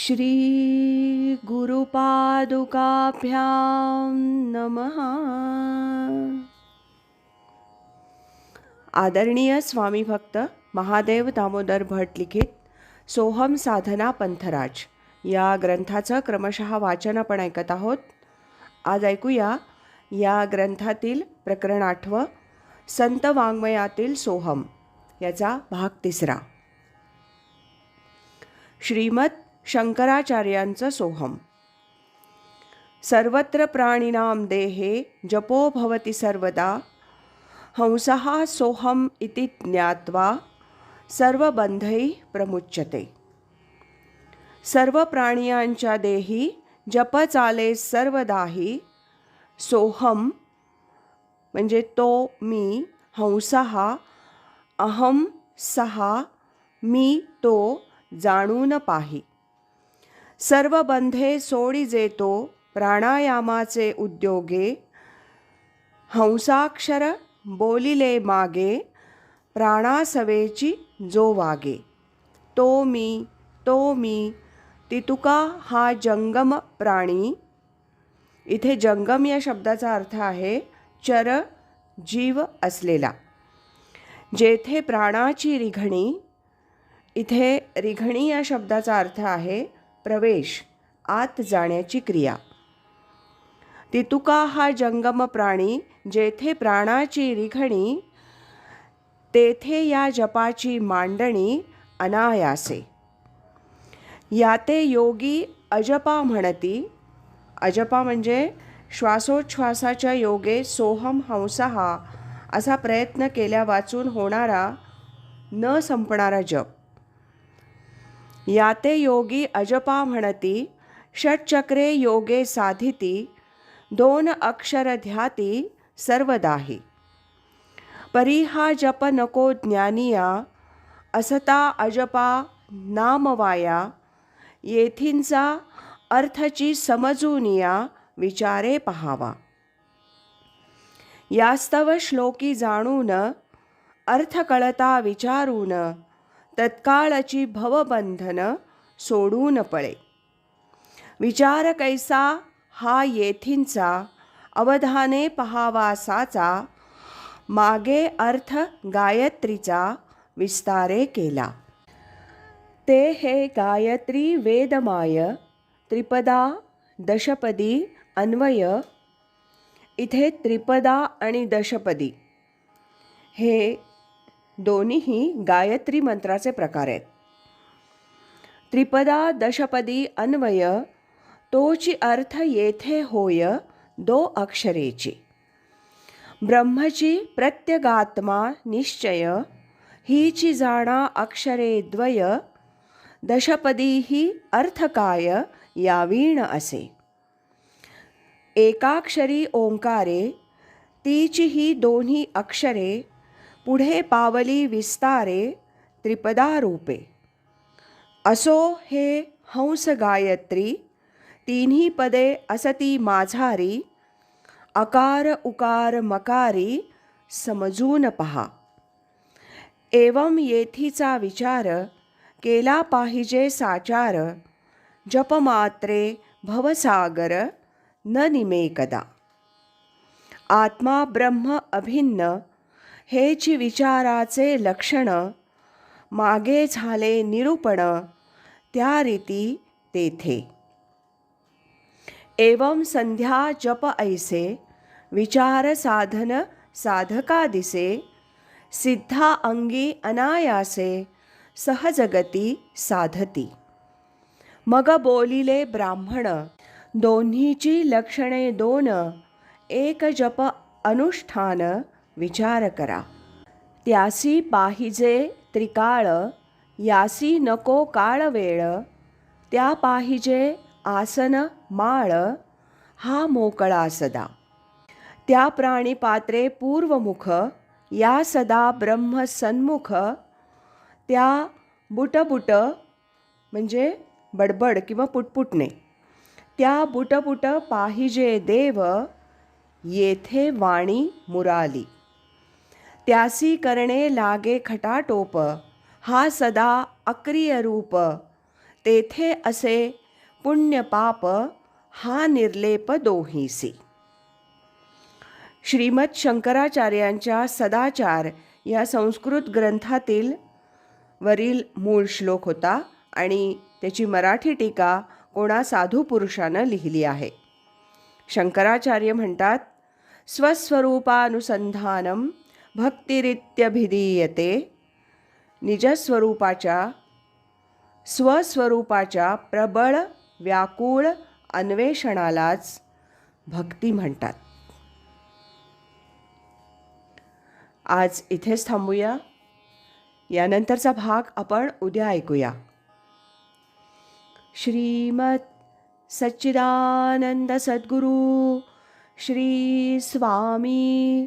श्री गुरुपादुकाभ्यां नमः। आदरणीय स्वामी भक्त महादेव दामोदर भट लिखित सोहम साधना पंथराज या ग्रंथाचं क्रमशः वाचन आपण ऐकत आहोत. आज ऐकूया या ग्रंथातील प्रकरण आठवं संत वाङ्मयातील सोहम याचा भाग तिसरा. श्रीमद शंकराचार्यांचं सोहम. सर्वत्र प्राणिनां देहे जपो भवति सर्वदा हंसहा सोहम इति ज्ञात्वा सर्वबंधै प्रमुच्यते. सर्व प्राणियांच्या देही जप चाले सर्वदाही सोहम म्हणजे तो मी हंसहा अहम सहा मी तो जाणून पाही. सर्व बंधे सोडी जेतो प्राणायामाचे उद्योगे हंसाक्षर बोलिले मागे प्राणासवेची जो वागे. तो मी तो मी तितुका हा जंगम प्राणी. इथे जंगम या शब्दाचा अर्थ आहे चर जीव असलेला. जेथे प्राणाची रिघणी इथे रिघणी या शब्दाचा अर्थ आहे प्रवेश आत जाण्याची क्रिया. तितुका हा जंगम प्राणी जेथे प्राणाची रिघणी तेथे या जपाची मांडणी अनायासे. याते योगी अजपा म्हणती. अजपा म्हणजे श्वासोच्छ्वासाच्या योगे सोहम हंसहा असा प्रयत्न केल्या वाचून होणारा न संपणारा जप. याते योगी अजपा म्हणती षटचक्रे योगे साधिती दोन अक्षर ध्याती सर्वदाही. परी हा जप नको ज्ञानिया असता अजपा नामवाया येथींचा अर्थची समजूनिया विचारे पहावा. यास्तव श्लोकी जाणून अर्थ कळता विचारून तत्काळची भवबंधनं सोडून पळे. विचार कैसा हा येथींचा अवधाने पहावासाचा मागे अर्थ गायत्रीचा विस्तारे केला. ते हे गायत्री वेदमाय त्रिपदा दशपदी अन्वय इथे त्रिपदा आणि दशपदी. हे दोन्हीही गायत्री मंत्राचे प्रकार आहेत. त्रिपदा दशपदी अन्वय तोची अर्थ येथे होय दो अक्षरेची. ब्रह्मची प्रत्यगात्मा निश्चय हीची जाणा अक्षरे द्वय दशपदी ही अर्थकाय यावीण असे. एकाक्षरी ओंकारे तीची ही दोन्ही अक्षरे पुढे पावली विस्तारे त्रिपदारूपे. असो हे हंस गायत्री तिन्ही पदे असती माझारी अकार उकार मकारी समजून पहा. एवं येथीचा विचार केला पाहिजे साचार जपमात्रे भवसागर न निमे कदा आत्मा ब्रह्म अभिन्न हेची विचाराचे लक्षण मागे झाले निरूपण त्या रीती तेथे. एवं संध्या जप ऐसे विचार साधन साधका दिसे सिद्धा अंगी अनायासे सहजगती साधती. मग बोलिले ब्राह्मण दोन्हीची लक्षणे दोन एक जप अनुष्ठान विचार करा. त्यासी पाहिजे त्रिकाळ यासी नको काळ वेळ त्या पाहिजे आसन माळ हा मोकळा सदा. त्या प्राणीपात्रे पूर्वमुख या सदा ब्रह्म सन्मुख त्या बुटबुट म्हणजे बडबड किंवा पुटपुटणे त्या बुटबुट पाहिजे देव येथे वाणी मुराली. त्यासी करणे लागे खटाटोप हा सदा अक्रिय रूप. तेथे असे पुण्य पाप हा निर्लेप दोहीसी. श्रीमद शंकराचार्यांच्या सदाचार या संस्कृत ग्रंथातील वरील मूळ श्लोक होता आणि त्याची मराठी टीका कोणा साधू पुरुषानं लिहिली आहे. शंकराचार्य म्हणतात स्वस्वरूपानुसंधानम भक्तिरित्यभिधीयते. निजस्वरूपाच्या स्वस्वरूपाच्या प्रबळ व्याकुळ अन्वेषणालाच भक्ती म्हणतात. आज इथेच थांबूया. यानंतरचा भाग आपण उद्या ऐकूया. श्रीमत सच्चिदानंद सद्गुरु श्री स्वामी